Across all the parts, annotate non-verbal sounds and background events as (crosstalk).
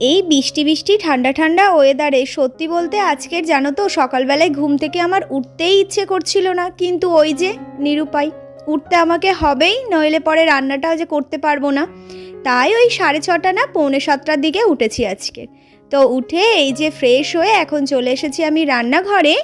এই বৃষ্টি বৃষ্টি ঠান্ডা ঠান্ডা ওয়েদারে সত্যি বলতে আজকের জানো তো, সকালবেলায় ঘুম থেকে আমার উঠতেই ইচ্ছে করছিল না। কিন্তু ওই যে নিরুপায় উঠতে আমাকে হবেই, নইলে পরে রান্নাটাও যে করতে পারব না। তাই ওই সাড়ে ছটা না পৌনে সাতটার দিকে উঠেছি আজকে। তো উঠে এই যে ফ্রেশ হয়ে এখন চলে এসেছি আমি রান্নাঘরে।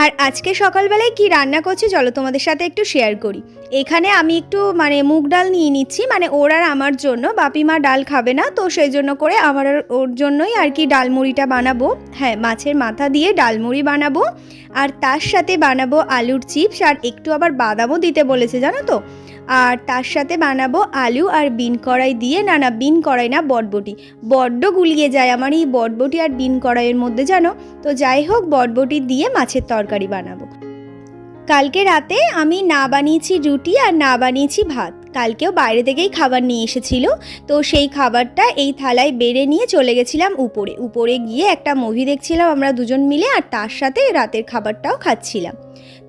আর আজকে সকালবেলায় কি রান্না করছি চলো তোমাদের সাথে একটু শেয়ার করি। এখানে আমি একটু মানে মুগ ডাল নিয়ে নিচ্ছি মানে ওর আর আমার জন্য বাপিমা ডাল খাবে না, তো সেই জন্য করে আমার ওর জন্যই আর কি ডালমুড়িটা বানাবো। হ্যাঁ মাছের মাথা দিয়ে ডালমুড়ি বানাবো, আর তার সাথে বানাবো আলুর চিপস, আর একটু আবার বাদামও দিতে বলেছে, জানো তো? আর তার সাথে বানাবো আলু আর বিন কড়াই দিয়ে। না না, বিন কড়াই না, বটবটি। বড্ড গুলিয়ে যায় আমার এই বটবটি আর বিন কড়াইয়ের মধ্যে, জানো? তো যাই হোক, বটবটি দিয়ে মাছের তরকারি বানাবো। কালকে রাতে আমি না বানিয়েছি রুটি আর না বানিয়েছি ভাত। কালকেও বাইরে থেকেই খাবার নিয়ে এসেছিল। তো সেই খাবারটা এই থালায় বেড়ে নিয়ে চলে গেছিলাম উপরে। উপরে গিয়ে একটা মুভি দেখছিলাম আমরা দুজন মিলে আর তার সাথে রাতের খাবারটাও খাচ্ছিলাম।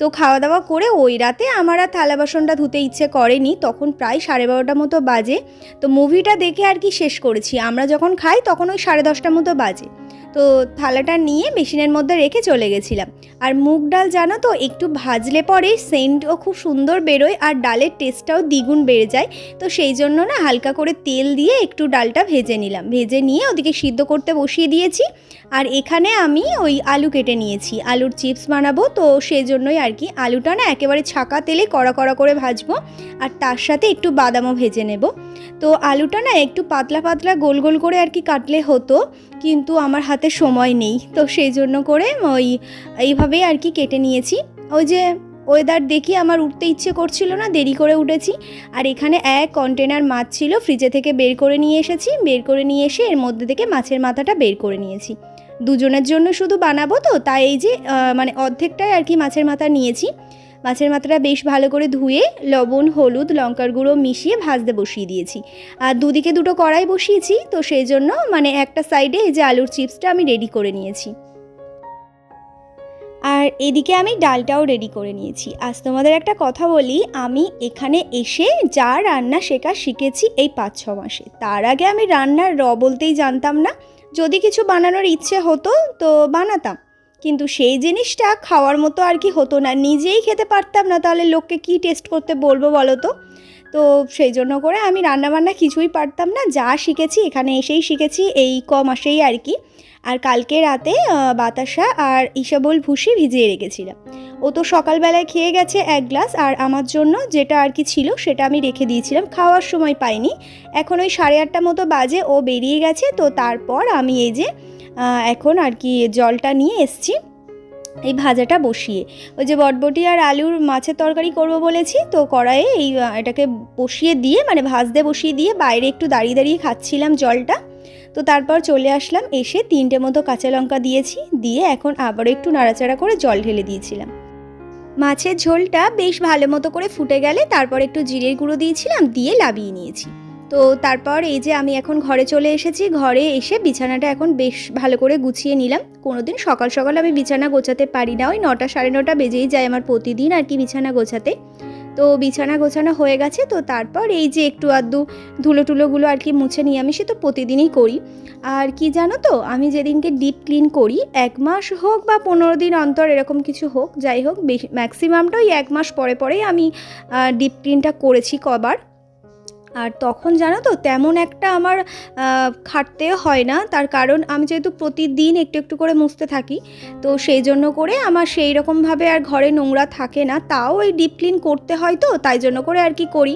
তো খাওয়া দাওয়া করে ওই রাতে আমার আর থালা বাসনটা ধুতে ইচ্ছে করেনি। তখন প্রায় সাড়ে বারোটা মতো বাজে। তো মুভিটা দেখে আর কি শেষ করেছি। আমরা যখন খাই তখন ওই সাড়ে দশটা মতো বাজে। তো থালাটা নিয়ে মেশিনের মধ্যে রেখে চলে গেছিলাম। আর মুগ ডাল জানো তো, একটু ভাজলে পরে সেন্টও খুব সুন্দর বেরোয় আর ডালের টেস্টটাও দ্বিগুণ বেড়ে যায়। তো সেই জন্য না হালকা করে তেল দিয়ে একটু ডালটা ভেজে নিলাম। ভেজে নিয়ে ওদিকে সিদ্ধ করতে বসিয়ে দিয়েছি। আর এখানে আমি ওই আলু কেটে নিয়েছি। আলুর চিপস বানাবো, তো সেই জন্যই আর কি আলুটা না একেবারে ছাকা তেলে কড়া কড়া করে ভাজবো আর তার সাথে একটু বাদামও ভেজে নেব। তো আলুটা না একটু পাতলা পাতলা গোল গোল করে আর কি কাটলে হতো, কিন্তু আমার হাতে সময় নেই। তো সেই জন্য করে ওই এইভাবেই আর কি কেটে নিয়েছি। ওই যে ওয়েদার দেখি আমার উঠতে ইচ্ছে করছিল না, দেরি করে উঠেছি। আর এখানে এক কন্টেনার মাছ ছিল, ফ্রিজে থেকে বের করে নিয়ে এসেছি। বের করে নিয়ে এসে এর মধ্যে থেকে মাছের মাথাটা বের করে নিয়েছি। দুজনের জন্য শুধু বানাবো তো, তাই এই যে মানে অর্ধেকটাই আর কি মাছের মাথা নিয়েছি। মাছের মাথাটা বেশ ভালো করে ধুয়ে লবণ, হলুদ, লঙ্কার গুঁড়ো মিশিয়ে ভাজতে বসিয়ে দিয়েছি। আর দুদিকে দুটো কড়াই বসিয়েছি, তো সেই জন্য মানে একটা সাইডে এই যে আলুর চিপসটা আমি রেডি করে নিয়েছি। আর এদিকে আমি ডালটাও রেডি করে নিয়েছি। আজ তোমাদের একটা কথা বলি, আমি এখানে এসে যা রান্না শেখা শিখেছি এই পাঁচ ছ মাসে। তার আগে আমি রান্নার র বলতেই জানতাম না যদি কিছু বানানোর ইচ্ছে হতো, তো বানাতাম। কিন্তু সেই জিনিসটা খাওয়ার মতো আর কি হতো না। নিজেই খেতে পারতাম না, তাহলে লোককে কি টেস্ট করতে বলব বলো তো? তো সেই জন্য করে আমি রান্নাবান্না কিছুই পারতাম না। যা শিখেছি এখানে এসেই শিখেছি এই ক মাসেই আর কি। আর কালকে রাতে বাতাসা আর ইসাবল ভুসি ভিজিয়ে রেখেছিলাম। ও তো সকালবেলায় খেয়ে গেছে এক গ্লাস আর আমার জন্য যেটা আর কি ছিল সেটা আমি রেখে দিয়েছিলাম। খাওয়ার সময় পাইনি। এখন ওই সাড়ে আটটা মতো বাজে, ও বেরিয়ে গেছে। তো তারপর আমি এই যে এখন আর কি জলটা নিয়ে এসছি। এই ভাজাটা বসিয়ে। ওই যে বটবটি আর আলুর মাছের তরকারি করব বলেছি, তো কড়াইয়ে এই এটাকে বসিয়ে দিয়ে মানে ভাজতে বসিয়ে দিয়ে বাইরে একটু দাঁড়িয়ে দাঁড়িয়ে খাচ্ছিলাম জলটা। তো তারপর চলে আসলাম, এসে তিনটে মতো কাঁচা লঙ্কা দিয়েছি, দিয়ে এখন আবারও একটু নাড়াচাড়া করে জল ঢেলে দিয়েছিলাম। মাছের ঝোলটা বেশ ভালো মতো করে ফুটে গেলে, তারপর একটু জিরের গুঁড়ো দিয়েছিলাম, দিয়ে লাবিয়ে নিয়েছি। তো তারপর এই যে আমি এখন ঘরে চলে এসেছি, ঘরে এসে বিছানাটা এখন বেশ ভালো করে গুছিয়ে নিলাম। কোনোদিন সকাল সকাল আমি বিছানা গোছাতে পারি না, ওই নটা সাড়ে নটা বেজেই যায় আমার প্রতিদিন আর কি বিছানা গোছাতে। তো বিছানা গোছানো হয়ে গেছে, তো তারপর এই যে একটু আধটু ধুলো টুলোগুলো আর কি মুছে নিয়ে আমি, সে তো প্রতিদিনই করি। আর কি জানো তো, আমি যেদিনকে ডিপ ক্লিন করি, এক মাস হোক বা পনেরো দিন অন্তর এরকম কিছু হোক, যাই হোক ম্যাক্সিমামটা ওই এক মাস পরে পরেই আমি ডিপ ক্লিনটা করেছি কবার। আর তখন জানো তো, তেমন একটা আমার খাটতে হয় না। তার কারণ আমি যেহেতু প্রতিদিন একটু একটু করে মুছতে থাকি, তো সেই জন্য করে আমার সেই রকমভাবে আর ঘরে নোংরা থাকে না। তাও ওই ডিপ ক্লিন করতে হয় তো, তাই জন্য করে আর কি করি।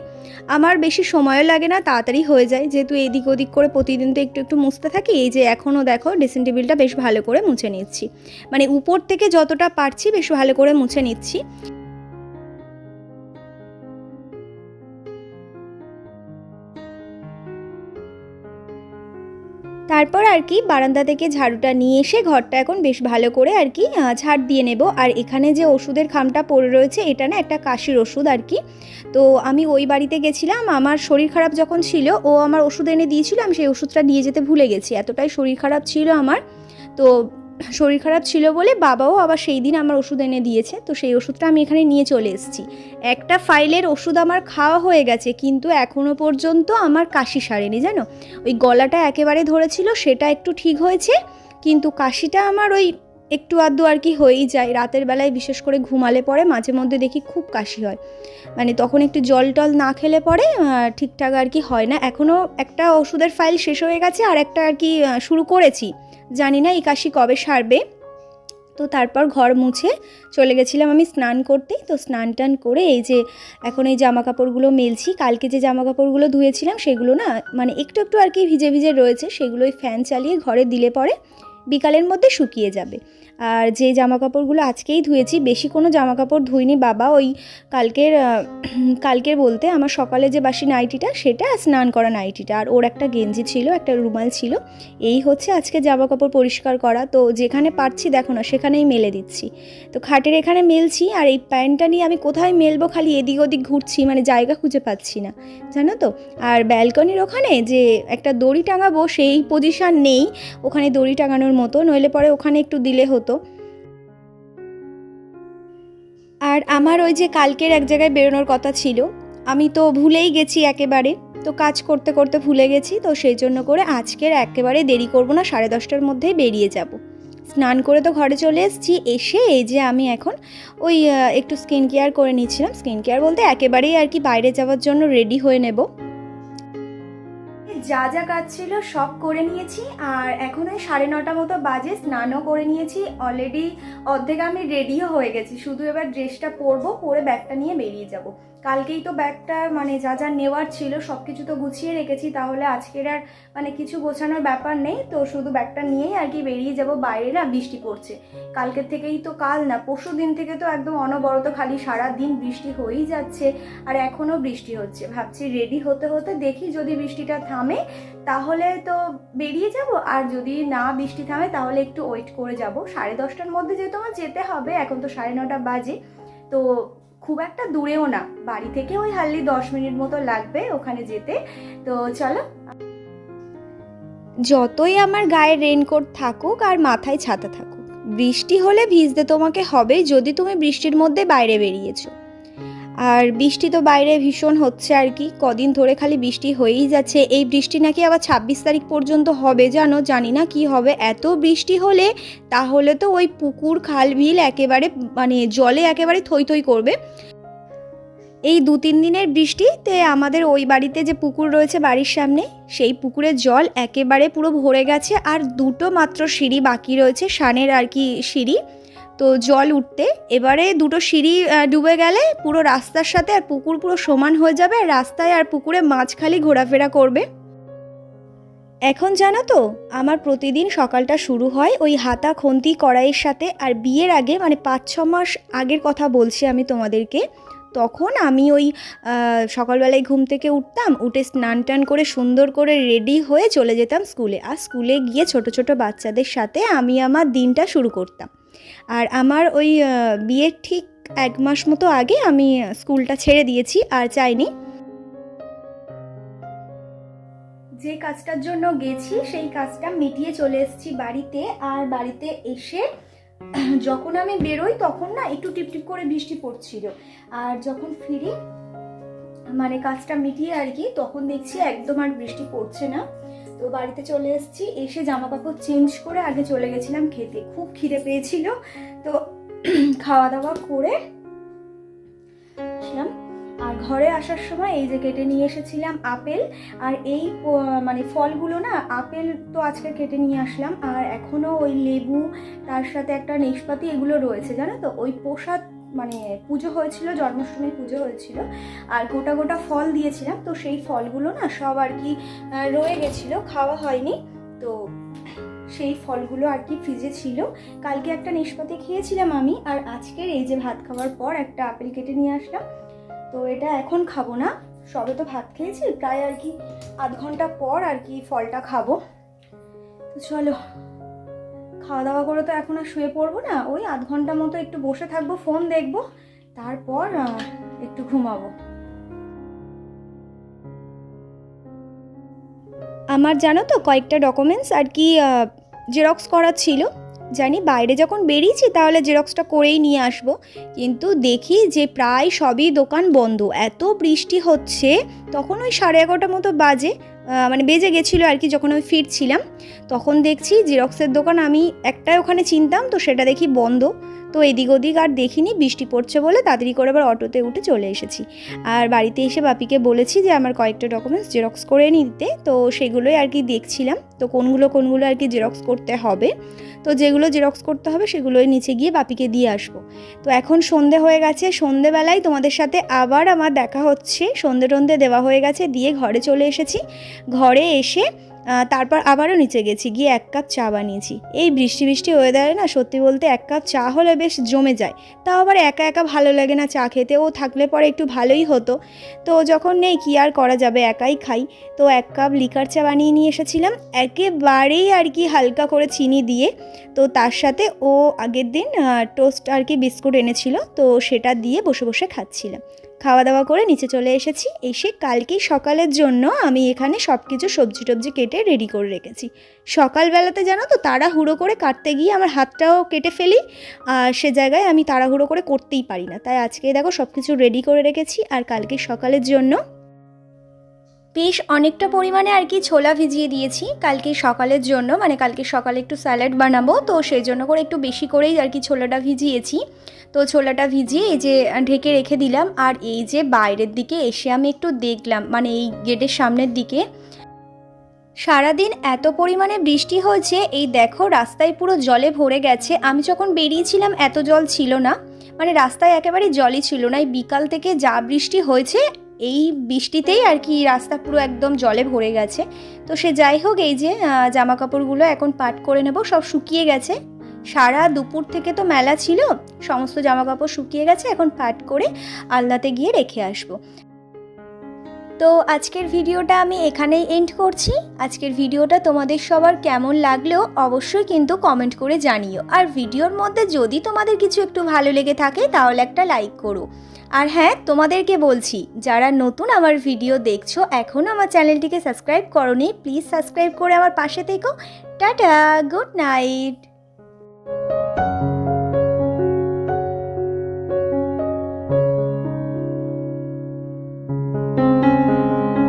আমার বেশি সময়ও লাগে না, তাড়াতাড়ি হয়ে যায়। যেহেতু এদিক ওদিক করে প্রতিদিন তো একটু একটু মুছতে থাকি, এই যে এখনও দেখো ড্রেসিং টেবিলটা বেশ ভালো করে মুছে নিচ্ছি। মানে উপর থেকে যতটা পারছি বেশ ভালো করে মুছে নিচ্ছি। তারপর আর কি বারান্দা থেকে ঝাড়ুটা নিয়ে এসে ঘরটা এখন বেশ ভালো করে আর কি ঝাড় দিয়ে নেব। আর এখানে যে ওষুধের খামটা পড়ে রয়েছে, এটা না একটা কাশির ওষুধ আর কি। তো আমি ওই বাড়িতে গেছিলাম, আমার শরীর খারাপ যখন ছিল, ও আমার ওষুধ এনে দিয়েছিল, আমি সেই ওষুধটা নিয়ে যেতে ভুলে গেছি। এতটাই শরীর খারাপ ছিল আমার। তো শরীর খারাপ ছিল বলে বাবাও আবার সেই দিন আমার ওষুধ এনে দিয়েছে। তো সেই ওষুধটা আমি এখানে নিয়ে চলে এসেছি। একটা ফাইলের ওষুধ আমার খাওয়া হয়ে গেছে, কিন্তু এখনও পর্যন্ত আমার কাশি সারেনি, জানো? ওই গলাটা একেবারে ধরেছিল, সেটা একটু ঠিক হয়েছে, কিন্তু কাশিটা আমার ওই একটু আধটু আর কি হয়েই যায়। রাতের বেলায় বিশেষ করে ঘুমালে পরে মাঝে মধ্যে দেখি খুব কাশি হয়। মানে তখন একটু জল টল না খেলে পরে ঠিকঠাক আর কি হয় না। এখনও একটা ওষুধের ফাইল শেষ হয়ে গেছে আর একটা আর কি শুরু করেছি। জানি না এই কাশি কবে সারবে। তো তারপর ঘর মুছে চলে গেছিলাম আমি স্নান করতে। তো স্নান টান করে এই যে এখন এই জামা কাপড়গুলো মেলছি। কালকে যে জামা কাপড়গুলো ধুয়েছিলাম সেগুলো না মানে একটু একটু আর কি ভিজে ভিজে রয়েছে সেগুলোই ফ্যান চালিয়ে ঘরে দিলে পরে বিকালের মধ্যে শুকিয়ে যাবে। আর যে জামা কাপড়গুলো আজকেই ধুয়েছি, বেশি কোনো জামা কাপড় ধুইনি বাবা। ওই কালকের (clears throat) কালকের বলতে আমার সকালে যে বাসি নাইটিটা, সেটা স্নান করা নাইটিটা। আর ওর একটা গেঞ্জি ছিল, একটা রুমাল ছিল। এই হচ্ছে আজকে জামা কাপড় পরিষ্কার করা। তো যেখানে পারছি দেখো না, সেখানেই মেলে দিচ্ছি। তো খাটের এখানে মেলছি, আর এই প্যান্টটা নিয়ে আমি কোথায় মেলবো খালি এদিক ওদিক ঘুরছি মানে জায়গা খুঁজে পাচ্ছি না। জানো তো? আর ব্যালকনির ওখানে যে একটা দড়ি টাঙাবো, সেই পজিশান নেই। ওখানে দড়ি টাঙানোর মতো, নইলে পরে ওখানে একটু দিলে হতো। আর আমার ওই যে কালকের এক জায়গায় বেরোনোর কথা ছিল, আমি তো ভুলেই গেছি একেবারে। তো কাজ করতে করতে ভুলে গেছি, তো সেই জন্য করে আজকের একেবারে দেরি করব না, সাড়ে দশটার মধ্যেই বেরিয়ে যাব। স্নান করে তো ঘরে চলে এসেছি, এসে এই যে আমি এখন ওই একটু স্কিন কেয়ার করে নিচ্ছিলাম। স্কিন কেয়ার বলতে একেবারেই আর কি বাইরে যাওয়ার জন্য রেডি হয়ে নেব। যা যা কাজ ছিল সব করে নিয়েছি আর এখন ওই সাড়ে নটা মতো বাজে স্নানও করে নিয়েছি। অলরেডি অর্ধেক আমি রেডিও হয়ে গেছি। শুধু এবার ড্রেসটা পরবো, পরে ব্যাগটা নিয়ে বেরিয়ে যাব। কালকেই তো ব্যাগটা মানে যা যা নেওয়ার ছিল সব কিছু তো গুছিয়ে রেখেছি, তাহলে আজকের আর মানে কিছু গোছানোর ব্যাপার নেই, তো শুধু ব্যাগটা নিয়েই আর কি বেরিয়ে যাব, বাইরে না বৃষ্টি পড়ছে। কালকের থেকেই তো কাল না, পরশু দিন থেকে তো একদম অনবরত খালি সারা দিন বৃষ্টি হয়েই যাচ্ছে, আর এখনও বৃষ্টি হচ্ছে। ভাবছি রেডি হতে হতে দেখি যদি বৃষ্টিটা থামে, তাহলে তো বেরিয়ে যাব, আর যদি না বৃষ্টি থামে তাহলে একটু ওয়েট করে যাব। সাড়ে দশটার মধ্যে যেহেতু আমার যেতে হবে, এখন তো সাড়ে নটা বাজে, তো খুব একটা দূরেও না। বাড়ি থেকে ওই হার্লি দশ মিনিট মতো লাগবে ওখানে যেতে। তো চলো। যতই আমার গায়ে রেনকোট থাকুক আর মাথায় ছাতা থাকুক, বৃষ্টি হলে ভিজতে তোমাকে হবে যদি তুমি বৃষ্টির মধ্যে বাইরে বেরিয়েছো। আর বৃষ্টি তো বাইরে ভীষণ হচ্ছে আর কি। কদিন ধরে খালি বৃষ্টি হয়েই যাচ্ছে। এই বৃষ্টি নাকি আবার ছাব্বিশ তারিখ পর্যন্ত হবে জানো? জানি না কি হবে। এত বৃষ্টি হলে তাহলে তো ওই পুকুর, খাল, বিল একেবারে মানে জলে একেবারে থই থই করবে। এই দু তিন দিনের বৃষ্টিতে আমাদের ওই বাড়িতে যে পুকুর রয়েছে বাড়ির সামনে, সেই পুকুরের জল একেবারে পুরো ভরে গেছে। আর দুটো মাত্র সিঁড়ি বাকি রয়েছে, সানের আর কি সিঁড়ি। তো জল উঠতে। এবারে দুটো সিঁড়ি ডুবে গেলে পুরো রাস্তার সাথে আর পুকুর পুরো সমান হয়ে যাবে রাস্তায় আর পুকুরে মাছ খালি ঘোরাফেরা করবে। এখন জানো তো, আমার প্রতিদিন সকালটা শুরু হয় ওই হাতা খন্তি কড়াইয়ের সাথে, আর বিয়ের আগে মানে পাঁচ, ছ মাস আগের কথা বলছি আমি তোমাদেরকে, তখন আমি ওই সকালবেলায় ঘুম থেকে উঠতাম, উঠে স্নান টান করে সুন্দর করে রেডি হয়ে চলে যেতাম স্কুলে, আর স্কুলে গিয়ে ছোট ছোট বাচ্চাদের সাথে আমি আমার দিনটা শুরু করতাম। আর আমার ওই বিয়ের ঠিক এক মাস মতো আগে আমি স্কুলটা ছেড়ে দিয়েছি, আর চাইনি। যে কাজটার জন্য গেছি, সেই কাজটা মিটিয়ে চলে এসেছি বাড়িতে। আর বাড়িতে এসে (clears throat) যখন আমি বেরোই, তখন না একটু টিপটিপ করে বৃষ্টি পড়ছিল। আর যখন ফিরি মানে কাজটা মিটিয়ে আর কি, তখন দেখছি একদম আর বৃষ্টি পড়ছে না। তো বাড়িতে চলে এসেছি। এসে জামা কাপড় চেঞ্জ করে আগে চলে গেছিলাম খেতে। খুব খিদে পেয়েছিল। তো খাওয়া দাওয়া করে ছিলাম আর ঘরে আসার সময় এই যে কেটে নিয়ে এসেছিলাম আপেল। আর এই মানে ফলগুলো না, আপেল তো আজকে কেটে নিয়ে আসলাম। আর এখনও ওই লেবু, তার সাথে একটা নেশপাতি এগুলো রয়েছে, জানো তো? ওই প্রসাদ মানে পুজো হয়েছিল জন্মাষ্টমী পুজো হয়েছিল, আর গোটা গোটা ফল দিয়েছিলাম। তো সেই ফলগুলো না সব আর কি রয়ে গেছিল, খাওয়া হয়নি। তো সেই ফলগুলো আর কি ফ্রিজে ছিল। কালকে একটা নিষ্পাতি খেয়েছিলাম আমি, আর আজকের এই যে ভাত খাওয়ার পর একটা আপেল কেটে নিয়ে আসলাম। তো এটা এখন খাব না, সবে তো ভাত খেয়েছি, প্রায় আর কি আধ ঘণ্টা পর আর কি ফলটা খাব। তো চলো খাওয়া দাওয়া করে তো এখন আর শুয়ে পড়ব না। ওই আধ ঘণ্টা মতো একটু বসে থাকব, ফোন দেখব, তারপর একটু ঘুমাবো। আমার জানো তো কয়েকটা ডকুমেন্টস আর কি জেরক্স করা ছিল। জানি বাইরে যখন বেরিয়েছি তাহলে জেরক্সটা করেই নিয়ে আসব। কিন্তু দেখি যে প্রায় সবই দোকান বন্ধ। এত বৃষ্টি হচ্ছে, তখন ওই সাড়ে এগারোটার মতো বাজে। মানে বেজে গেছিল আর কি যখন আমি ফিরছিলাম, তখন দেখছি জিরক্সের দোকান আমি একটাই ওখানে চিনতাম, তো সেটা দেখি বন্ধ। তো এদিক ওদিক আর দেখিনি, বৃষ্টি পড়ছে বলে তাড়াতাড়ি করে আবার অটোতে উঠে চলে এসেছি। আর বাড়িতে এসে বাপিকে বলেছি যে আমার কয়েকটা ডকুমেন্টস জেরক্স করে নিতে তো সেগুলোই আর কি দেখছিলাম। তো কোনগুলো কোনগুলো আর কি জেরক্স করতে হবে, তো যেগুলো জেরক্স করতে হবে সেগুলোই নিচে গিয়ে বাপিকে দিয়ে আসব। তো এখন সন্ধে হয়ে গেছে, সন্ধেবেলায় তোমাদের সাথে আবার আমার দেখা হচ্ছে। সন্ধে টন্ধে দেওয়া হয়ে গেছে, দিয়ে ঘরে চলে এসেছি। ঘরে এসে তারপর আবারও নিচে গেছি, গিয়ে এক কাপ চা বানিয়েছি। এই বৃষ্টি বৃষ্টি ওয়েদারে না সত্যি বলতে এক কাপ চা হলে বেশ জমে যায়। তাও আবার একা একা ভালো লাগে না চা খেতে, ও থাকলে পরে একটু ভালোই হতো। তো যখন নেই, কি আর করা যাবে? একাই খাই। তো এক কাপ লিকার চা বানিয়ে নিয়ে এসেছিলাম। একেবারেই আর কি হালকা করে চিনি দিয়ে। তো তার সাথে ও আগের দিন টোস্ট আর কি বিস্কুট এনেছিল। তো সেটা দিয়ে বসে বসে খাচ্ছিলাম। খাওয়া দাওয়া করে নিচে চলে এসেছি। এসে কালকেই সকালের জন্য আমি এখানে সব কিছু সবজি টবজি কেটে রেডি করে রেখেছি। সকালবেলাতে জানো তো তাড়াহুড়ো করে কাটতে গিয়ে আমার হাতটাও কেটে ফেলি। আর সে জায়গায় আমি তাড়াহুড়ো করে করতেই পারি না। তাই আজকে দেখো সব কিছু রেডি করে রেখেছি। আর কালকে সকালের জন্য বেশ অনেকটা পরিমাণে আর কি ছোলা ভিজিয়ে দিয়েছি। কালকে সকালের জন্য মানে কালকে সকালে একটু স্যালাড বানাবো, তো সেই জন্য করে একটু বেশি করেই আর কি ছোলাটা ভিজিয়েছি। তো ছোলাটা ভিজিয়ে এই যে ঢেকে রেখে দিলাম, আর এই যে বাইরের দিকে এসে আমি একটু দেখলাম মানে এই গেটের সামনের দিকে। সারাদিন এত পরিমাণে বৃষ্টি হয়েছে, এই দেখো রাস্তায় পুরো জলে ভরে গেছে। আমি যখন বেরিয়েছিলাম, এত জল ছিল না। মানে রাস্তায় একেবারে জলই ছিল না। এই বিকাল থেকে যা বৃষ্টি হয়েছে এই বৃষ্টিতেই আর কি রাস্তা পুরো একদম জলে ভরে গেছে। তো সে যাই হোক, এই যে জামা কাপড়গুলো এখন পাট করে নেব, সব শুকিয়ে গেছে। সারা দুপুর থেকে তো মেলা ছিল, সমস্ত জামা কাপড় শুকিয়ে গেছে, এখন পাট করে আলনাতে গিয়ে রেখে আসব। তো আজকের ভিডিওটা আমি এখানেই এন্ড করছি। আজকের ভিডিওটা তোমাদের সবার কেমন লাগলেও অবশ্যই কিন্তু কমেন্ট করে জানিও। আর ভিডিওর মধ্যে যদি তোমাদের কিছু একটু ভালো লেগে থাকে তাহলে একটা লাইক করো। আর হ্যাঁ তোমাদেরকে বলছি, যারা নতুন আমার ভিডিও দেখছ, এখনও আমার চ্যানেলটিকে সাবস্ক্রাইব করনি প্লিজ সাবস্ক্রাইব করে আমার পাশে থেকো। Tata good night